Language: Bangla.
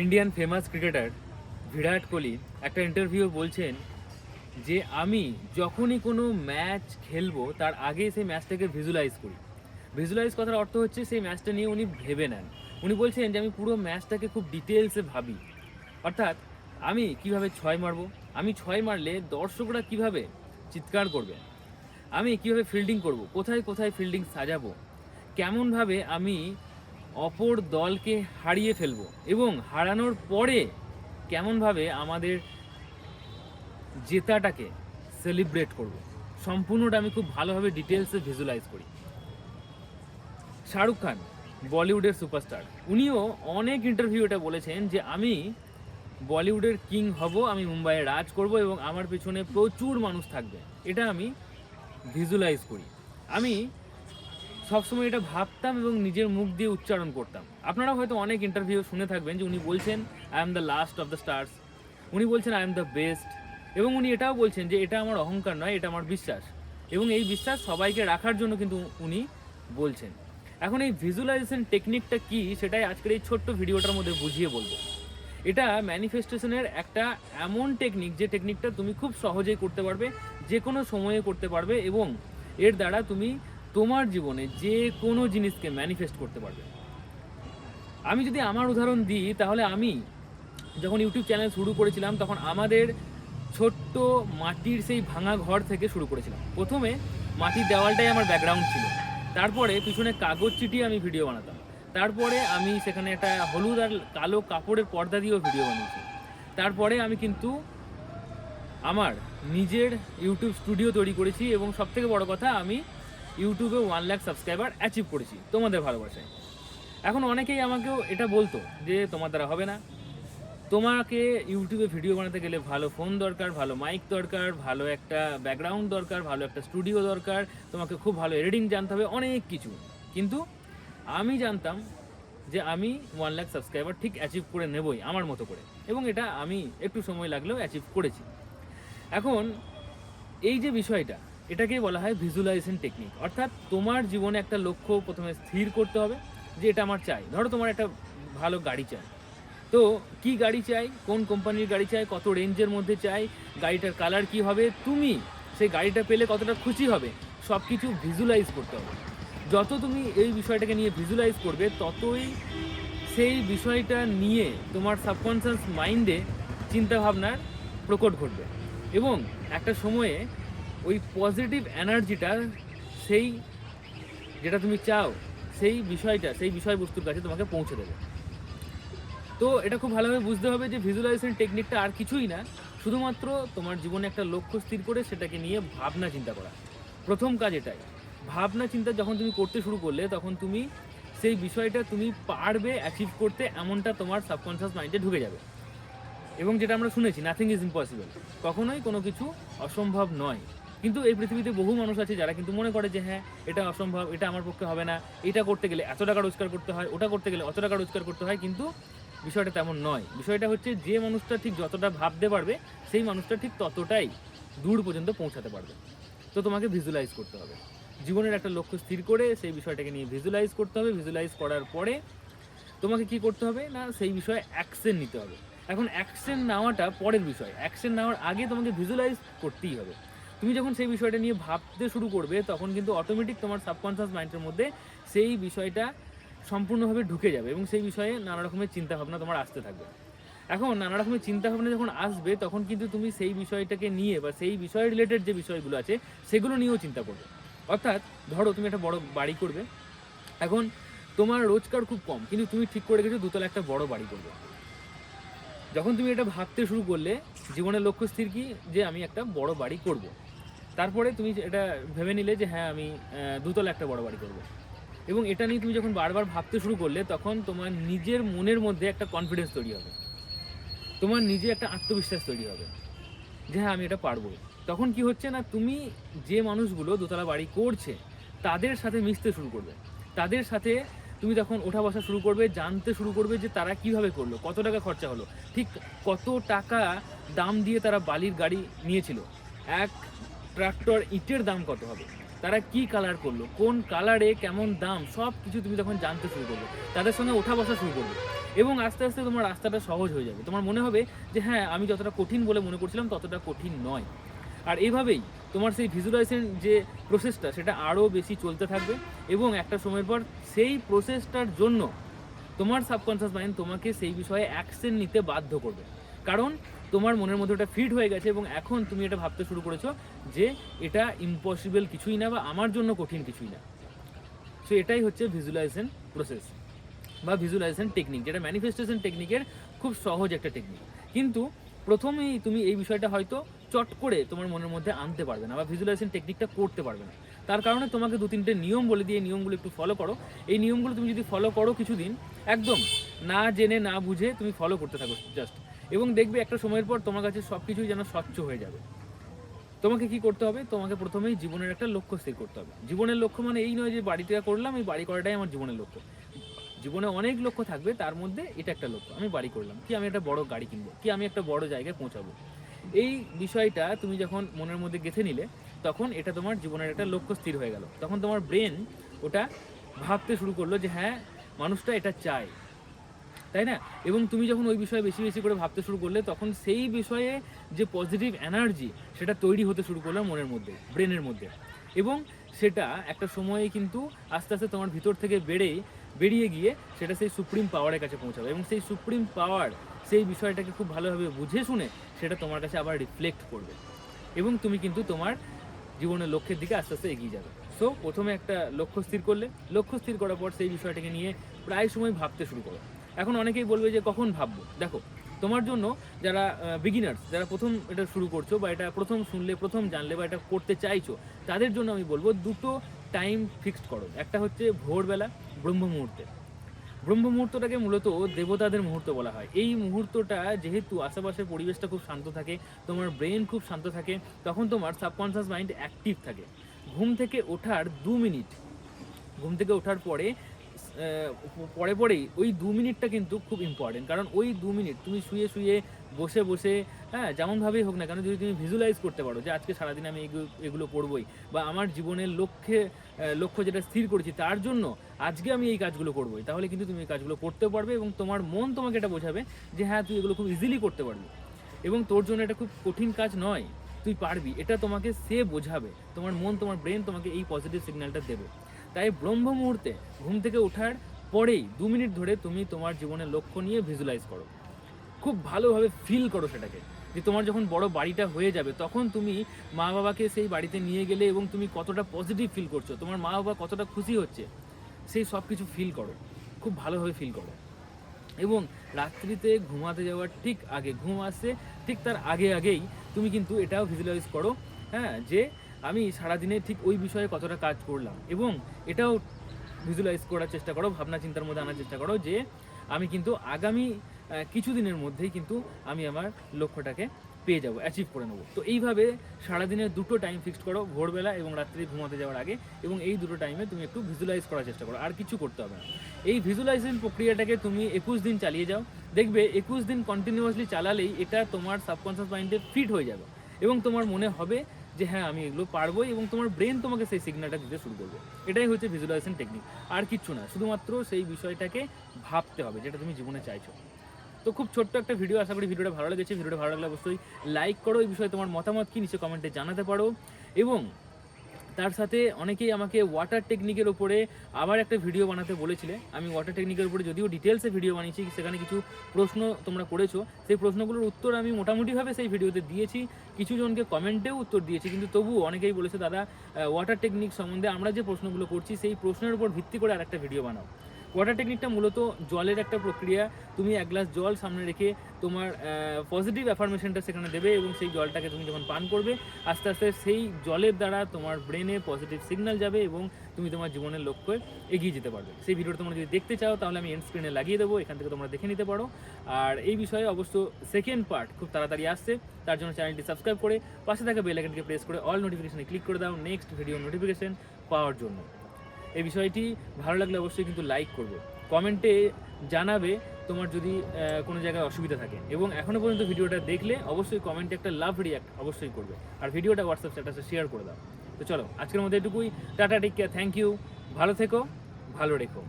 Indian famous cricketer Virat Kohli একটা ইন্টারভিউ বলছেন যে, আমি যখনই কোনো ম্যাচ খেলব, তার আগে সেই ম্যাচটাকে ভিজুয়ালাইজ করি। ভিজুয়ালাইজ কথার অর্থ হচ্ছে সেই ম্যাচটা নিয়ে উনি ভেবে নেন। উনি বলছেন যে, আমি পুরো ম্যাচটাকে খুব ডিটেলসে ভাবি। অর্থাৎ আমি কীভাবে ছয় মারবো? আমি ছয় মারলে দর্শকরা কীভাবে চিৎকার করবে? আমি কীভাবে ফিল্ডিং করব? কোথায় কোথায় ফিল্ডিং সাজাবো? কেমনভাবে আমি অপর দলকে হারিয়ে ফেলব এবং হারানোর পরে কেমনভাবে আমাদের জেতাটাকে সেলিব্রেট করব? সম্পূর্ণটা আমি খুব ভালোভাবে ডিটেলসে ভিজুয়ালাইজ করি। শাহরুখ খান, বলিউডের সুপারস্টার উনিও অনেক ইন্টারভিউ এটা বলেছেন যে, আমি বলিউডের কিং হব, আমি মুম্বাইয়ে রাজ করব এবং আমার পেছনে প্রচুর মানুষ থাকবে। এটা আমি ভিজুয়ালাইজ করি। আমি সবসময় এটা ভাবতাম এবং নিজের মুখ দিয়ে উচ্চারণ করতাম। আপনারা হয়তো অনেক ইন্টারভিউ শুনে থাকবেন যে উনি বলছেন I am the last of the stars উনি বলছেন আই এম দ্য বেস্ট এবং উনি এটাও বলছেন যে, এটা আমার অহংকার নয়, এটা আমার বিশ্বাস। এবং এই বিশ্বাস সবাইকে রাখার জন্য কিন্তু উনি বলছেন। এখন এই ভিজুয়ালাইজেশন টেকনিকটা কি, সেটাই আজকের এই ছোট্ট ভিডিওটার মধ্যে বুঝিয়ে বলব। এটা ম্যানিফেস্টেশনের একটা এমন টেকনিক যে টেকনিকটা তুমি খুব সহজেই করতে পারবে যে কোনো সময়ে করতে পারবে এবং এর দ্বারা তুমি তোমার জীবনে যে কোনো জিনিসকে ম্যানিফেস্ট করতে পারবে। আমি যদি আমার উদাহরণ দিই, তাহলে আমি যখন ইউটিউব চ্যানেল শুরু করেছিলাম, তখন আমাদের ছোট্ট মাটির সেই ভাঙা ঘর থেকে শুরু করেছিলাম। প্রথমে মাটির দেওয়ালটাই আমার ব্যাকগ্রাউন্ড ছিল। তারপরে পিছনে কাগজ চিটিয়ে আমি ভিডিও বানাতাম। তারপরে আমি সেখানে একটা হলুদ আর কালো কাপড়ের পর্দা দিয়েও ভিডিও বানিয়েছি। তারপরে আমি কিন্তু আমার নিজের ইউটিউব স্টুডিও তৈরি করেছি এবং সবথেকে বড় কথা, আমি ইউটিউবে ওয়ান লাখ সাবস্ক্রাইবার অ্যাচিভ করেছি, তোমাদের ভালোবাসায়। এখন অনেকেই আমাকেও এটা বলতো যে, তোমার দ্বারা হবে না। তোমাকে ইউটিউবে ভিডিও বানাতে গেলে ভালো ফোন দরকার, ভালো মাইক দরকার, ভালো একটা ব্যাকগ্রাউন্ড দরকার, ভালো একটা স্টুডিও দরকার, তোমাকে খুব ভালো এডিটিং জানতে হবে, অনেক কিছু। কিন্তু আমি জানতাম যে, আমি ওয়ান লাখ সাবস্ক্রাইবার ঠিক অ্যাচিভ করে নেবই, আমার মতো করে। এবং এটা আমি একটু সময় লাগলেও অ্যাচিভ করেছি। এখন এই যে বিষয়টা এটাকেই বলা হয় ভিজুয়ালাইজেশন টেকনিক অর্থাৎ তোমার জীবনে একটা লক্ষ্য প্রথমে স্থির করতে হবে যে এটা আমার চাই। ধরো তোমার একটা ভালো গাড়ি চাই। তো কি গাড়ি চাই? কোন কোম্পানির গাড়ি চাই? কত রেঞ্জের মধ্যে চাই? গাড়িটার কালার কি হবে? তুমি সেই গাড়িটা পেলে কতটা খুশি হবে? সব কিছু ভিজুয়ালাইজ করতে হবে। যত তুমি এই বিষয়টাকে নিয়ে ভিজুয়ালাইজ করবে, ততই সেই বিষয়টা নিয়ে তোমার সাবকনসিয়াস মাইন্ডে চিন্তাভাবনার প্রকট ঘটবে। এবং একটা সময়ে ওই পজিটিভ এনার্জিটা সেই যেটা তুমি চাও, সেই বিষয়টা, সেই বিষয়বস্তুর কাছে তোমাকে পৌঁছে দেবে। তো এটা খুব ভালোভাবে বুঝতে হবে যে ভিজুয়ালাইজেশন টেকনিকটা আর কিছুই না, শুধুমাত্র তোমার জীবনে একটা লক্ষ্য স্থির করে সেটাকে নিয়ে ভাবনা চিন্তা করা। প্রথম কাজ এটাই, ভাবনা চিন্তা যখন তুমি করতে শুরু করলে তখন তুমি সেই বিষয়টা তুমি পারবে অ্যাচিভ করতে এমনটা তোমার সাবকনসিয়াস মাইন্ডে ঢুকে যাবে। এবং যেটা আমরা শুনেছি নাথিং ইজ ইম্পসিবল কখনোই কোনো কিছু অসম্ভব নয়। কিন্তু এই পৃথিবীতে বহু মানুষ আছে যারা কিন্তু মনে করে যে হ্যাঁ এটা অসম্ভব, এটা আমার পক্ষে হবে না। এটা করতে গেলে এত টাকা রোজগার করতে হয়, ওটা করতে গেলে অত টাকা রোজগার করতে হয়। কিন্তু বিষয়টা তেমন নয়। বিষয়টা হচ্ছে যে মানুষটা ঠিক যতটা ভাবতে পারবে, সেই মানুষটা ঠিক ততটাই দূর পর্যন্ত পৌঁছাতে পারবে। তো তোমাকে ভিজুয়ালাইজ করতে হবে। জীবনের একটা লক্ষ্য স্থির করে সেই বিষয়টাকে নিয়ে ভিজুয়ালাইজ করতে হবে। ভিজুয়ালাইজ করার পরে তোমাকে কি করতে হবে? না, সেই বিষয়ে অ্যাকশন নিতে হবে। এখন অ্যাকশন নেওয়াটা পরের বিষয়। অ্যাকশন নেওয়ার আগে তোমাকে ভিজুয়ালাইজ করতেই হবে। তুমি যখন সেই বিষয়টা নিয়ে ভাবতে শুরু করবে, তখন কিন্তু অটোমেটিক তোমার সাবকনসিয়াস মাইন্ডের মধ্যে সেই বিষয়টা সম্পূর্ণভাবে ঢুকে যাবে এবং সেই বিষয়ে নানা রকমের চিন্তাভাবনা তোমার আসতে থাকবে। এখন নানা রকমের চিন্তাভাবনা যখন আসবে, তখন কিন্তু তুমি সেই বিষয়টাকে নিয়ে বা সেই বিষয় রিলেটেড যে বিষয়গুলো আছে, সেগুলো নিয়েও চিন্তা করবে। অর্থাৎ ধরো তুমি একটা বড় বাড়ি করবে, এখন তোমার রোজগার খুব কম, কিন্তু তুমি ঠিক করে গেছো দুতলা একটা বড় বাড়ি করবে। যখন তুমি এটা ভাবতে শুরু করলে, জীবনের লক্ষ্য স্থির কি? যে আমি একটা বড় বাড়ি করব। তারপরে তুমি এটা ভেবে নিলে যে হ্যাঁ আমি দুতলা একটা বড় বাড়ি করব। এবং এটা নিয়ে তুমি যখন বারবার ভাবতে শুরু করলে, তখন তোমার নিজের মনের মধ্যে একটা কনফিডেন্স তৈরি হবে। তোমার নিজে একটা আত্মবিশ্বাস তৈরি হবে যে হ্যাঁ আমি এটা পারব। তখন কি হচ্ছে না, তুমি যে মানুষগুলো দোতলা বাড়ি করছে, তাদের সাথে মিশতে শুরু করবে। তাদের সাথে তুমি তখন ওঠা বসা শুরু করবে, জানতে শুরু করবে যে তারা কীভাবে করল, কত টাকা খরচা হলো। ঠিক কত টাকা দাম দিয়ে তারা বালির গাড়ি নিয়েছিল। এক ট্রাক্টর ইটের দাম কত হবে? তারা কি কালার করল? কোন কালারে কেমন দাম? সব কিছু তুমি তখন জানতে শুরু করবে, তাদের সঙ্গে ওঠা বসা শুরু করবে এবং আস্তে আস্তে তোমার রাস্তাটা সহজ হয়ে যাবে। তোমার মনে হবে যে হ্যাঁ আমি যতটা কঠিন বলে মনে করছিলাম, ততটা কঠিন নয়। আর এইভাবেই তোমার সেই ভিজুয়ালাইজেশন যে প্রসেসটা সেটা আরও বেশি চলতে থাকবে এবং একটা সময়ের পর সেই প্রসেসটার জন্য তোমার সাবকনসিয়াস মাইন্ড তোমাকে সেই বিষয়ে অ্যাকশন নিতে বাধ্য করবে। কারণ তোমার মনের মধ্যে ওটা ফিট হয়ে গেছে এবং এখন তুমি এটা ভাবতে শুরু করেছ যে এটা ইম্পসিবল কিছুই না বা আমার জন্য কঠিন কিছুই না। সো এটাই হচ্ছে ভিজুয়ালাইজেশন প্রসেস বা ভিজুয়ালাইজেশন টেকনিক যেটা ম্যানিফেস্টেশন টেকনিকের খুব সহজ একটা টেকনিক কিন্তু প্রথমেই তুমি এই বিষয়টা হয়তো চট করে তোমার মনের মধ্যে আনতে পারবে না বা ভিজুয়ালাইজেশন টেকনিকটা করতে পারবে না। তার কারণে তোমাকে দু তিনটে নিয়ম বলে দিয়ে নিয়মগুলো একটু ফলো করো। এই নিয়মগুলো তুমি যদি ফলো করো কিছুদিন, একদম না জেনে, না বুঝে তুমি ফলো করতে থাকো জাস্ট এবং দেখবে একটা সময়ের পর তোমার কাছে সব কিছুই যেন স্বচ্ছ হয়ে যাবে। তোমাকে কি করতে হবে? তোমাকে প্রথমেই জীবনের একটা লক্ষ্য স্থির করতে হবে। জীবনের লক্ষ্য মানে এই নয় যে বাড়িটা করলাম, এই বাড়ি করাটাই আমার জীবনের লক্ষ্য। জীবনে অনেক লক্ষ্য থাকবে, তার মধ্যে এটা একটা লক্ষ্য। আমি বাড়ি করলাম, কি আমি একটা বড় গাড়ি কিনবো, কি আমি একটা বড় জায়গায় পৌঁছাবো। এই বিষয়টা তুমি যখন মনের মধ্যে গেঁথে নিলে, তখন এটা তোমার জীবনের একটা লক্ষ্য স্থির হয়ে গেল। তখন তোমার ব্রেন ওটা ভাবতে শুরু করল যে হ্যাঁ মানুষটা এটা চায়। তাই না? এবং তুমি যখন ওই বিষয়ে বেশি বেশি করে ভাবতে শুরু করলে, তখন সেই বিষয়ে যে পজিটিভ এনার্জি সেটা তৈরি হতে শুরু করল মনের মধ্যে ব্রেনের মধ্যে। এবং সেটা একটা সময়ে কিন্তু আস্তে আস্তে তোমার ভিতর থেকে বেড়ে, বেরিয়ে গিয়ে সেটা সেই সুপ্রিম পাওয়ারের কাছে পৌঁছাবে। এবং সেই সুপ্রিম পাওয়ার সেই বিষয়টাকে খুব ভালোভাবে বুঝে শুনে সেটা তোমার কাছে আবার রিফ্লেক্ট করবে। এবং তুমি কিন্তু তোমার জীবনের লক্ষ্যের দিকে আস্তে আস্তে এগিয়ে যাবে। সো প্রথমে একটা লক্ষ্য স্থির করলে। লক্ষ্য স্থির করার পর সেই বিষয়টাকে নিয়ে প্রায় সময় ভাবতে শুরু করো। এখন অনেকেই বলবে যে কখন ভাববো? দেখো, তোমার জন্য যারা বিগিনার্স যারা প্রথম এটা শুরু করছ বা এটা প্রথম শুনলে, প্রথম জানলে বা এটা করতে চাইছো, তাদের জন্য আমি বলব দুটো টাইম ফিক্সড করো। একটা হচ্ছে ভোরবেলা ব্রহ্ম মুহূর্তে। ব্রহ্ম মুহূর্তটাকে মূলত দেবতাদের মুহূর্ত বলা হয়। এই মুহূর্তটা যেহেতু আশেপাশের পরিবেশটা খুব শান্ত থাকে, তোমার ব্রেন খুব শান্ত থাকে, তখন তোমার সাবকনসিয়াস মাইন্ড অ্যাক্টিভ থাকে। ঘুম থেকে ওঠার দু মিনিট ঘুম থেকে ওঠার পরে পরে পরেই ওই দু মিনিটটা কিন্তু খুব ইম্পর্টেন্ট কারণ ওই দু মিনিট তুমি শুয়ে শুয়ে, বসে বসে হ্যাঁ যেমনভাবেই হোক না কেন যদি তুমি ভিজুয়ালাইজ করতে পারো যে আজকে সারাদিন আমি এগুলো করবোই বা আমার জীবনের লক্ষ্যে লক্ষ্য যেটা স্থির করেছি তার জন্য আজকে আমি এই কাজগুলো করবোই, তাহলে কিন্তু তুমি এই কাজগুলো করতে পারবে এবং তোমার মন তোমাকে এটা বোঝাবে যে হ্যাঁ তুই এগুলো খুব ইজিলি করতে পারবি এবং তোর জন্য এটা খুব কঠিন কাজ নয়, তুই পারবি, এটা তোমাকে সে বোঝাবে, তোমার মন, তোমার ব্রেন তোমাকে এই পজিটিভ সিগন্যালটা দেবে। তাই ব্রহ্ম মুহূর্তে ঘুম থেকে ওঠার পরেই দু মিনিট ধরে তুমি তোমার জীবনের লক্ষ্য নিয়ে ভিজুয়ালাইজ করো। খুব ভালোভাবে ফিল করো সেটাকে, যে তোমার যখন বড় বাড়িটা হয়ে যাবে, তখন তুমি মা বাবাকে সেই বাড়িতে নিয়ে গেলে এবং তুমি কতটা পজিটিভ ফিল করছ, তোমার মা বাবা কতটা খুশি হচ্ছে, সেই সব কিছু ফিল করো, খুব ভালোভাবে ফিল করো। এবং রাত্রিতে ঘুমাতে যাওয়ার ঠিক আগে, ঘুম আসছে ঠিক তার আগে আগেই তুমি কিন্তু এটাও ভিজুয়ালাইজ করো হ্যাঁ যে আমি সারাদিনে ঠিক ওই বিষয়ে কতটা কাজ করলাম এবং এটাও ভিজুয়ালাইজ করার চেষ্টা করো, ভাবনা চিন্তার মধ্যে আনার চেষ্টা করো যে আমি কিন্তু আগামী কিছুদিনের মধ্যেই কিন্তু আমি আমার লক্ষ্যটাকে পেয়ে যাব অ্যাচিভ করে নেব। তো এইভাবে সারাদিনের দুটো টাইম ফিক্সড করো, ভোরবেলা এবং রাত্রি ঘুমাতে যাওয়ার আগে এবং এই দুটো টাইমে তুমি একটু ভিজুয়ালাইজ করার চেষ্টা করো, আর কিছু করতে হবে না। এই ভিজুয়ালাইজেশন প্রক্রিয়াটাকে তুমি একুশ দিন চালিয়ে যাও, দেখবে একুশ দিন কন্টিনিউয়াসলি চালালেই এটা তোমার সাবকনসিয়াস মাইন্ডে ফিট হয়ে যাবে এবং তোমার মনে হবে যে হ্যাঁ আমি এগুলো পারব এবং তোমার ব্রেন তোমাকে সেই সিগনালটা দিতে শুরু করবে। এটাই হচ্ছে ভিজুয়ালাইজেশন টেকনিক আর কিচ্ছু না, শুধুমাত্র সেই বিষয়টাকে ভাবতে হবে, যেটা তুমি জীবনে চাইছো। তো খুব ছোট্ট একটা ভিডিও আশা করি ভিডিওটা ভালো লেগেছে। ভিডিওটা ভালো লাগলে অবশ্যই লাইক করো। এই বিষয়ে তোমার মতামত কি নিচে কমেন্টে জানাতে পারো। এবং তার সাথে অনেকেই আমাকে ওয়াটার টেকনিকের ওপরে আবার একটা ভিডিও বানাতে বলেছিলে। আমি ওয়াটার টেকনিকের উপরে যদিও ডিটেলসে ভিডিও বানিয়েছি, সেখানে কিছু প্রশ্ন তোমরা করেছ। সেই প্রশ্নগুলোর উত্তর আমি মোটামুটিভাবে সেই ভিডিওতে দিয়েছি। কিছু জনকে কমেন্টেও উত্তর দিয়েছি, কিন্তু তবুও অনেকেই বলেছে, দাদা ওয়াটার টেকনিক সম্বন্ধে আমরা যে প্রশ্নগুলো করছি, সেই প্রশ্নের উপর ভিত্তি করে আরেকটা ভিডিও বানাও। ওয়াটার টেকনিকটা মূলত জলের একটা প্রক্রিয়া। তুমি এক গ্লাস জল সামনে রেখে তোমার পজিটিভ অ্যাফার্মেশনটা সেখানে দেবে এবং সেই জলটাকে তুমি যখন পান করবে, আস্তে আস্তে সেই জলের দ্বারা তোমার ব্রেনে পজিটিভ সিগন্যাল যাবে এবং তুমি তোমার জীবনের লক্ষ্যে এগিয়ে যেতে পারবে। সেই ভিডিওটা তোমরা যদি দেখতে চাও, তাহলে আমি এন্ড স্ক্রিনে লাগিয়ে দেবো, এখান থেকে তোমরা দেখে নিতে পারো। আর এই বিষয়ে অবশ্য সেকেন্ড পার্ট খুব তাড়াতাড়ি আসছে, তার জন্য চ্যানেলটি সাবস্ক্রাইব করে পাশে থাকা বেল আইকনকে প্রেস করে অল নোটিফিকেশনে ক্লিক করে দাও। নেক্সট ভিডিও নোটিফিকেশন পাওয়ার জন্য। এই বিষয়টি ভালো লাগলে অবশ্যই কিন্তু লাইক করবে। কমেন্টে জানাবে তোমার যদি কোনো জায়গায় অসুবিধা থাকে। এবং এখনও পর্যন্ত ভিডিওটা দেখলে অবশ্যই কমেন্টে একটা লাভ রিয়াক্ট অবশ্যই করবে। আর ভিডিওটা হোয়াটসঅ্যাপ স্ট্যাটাসে শেয়ার করে দাও। তো চলো, আজকের মধ্যে এটুকুই। Tata take care thank you ভালো থেকো, ভালো রেখো।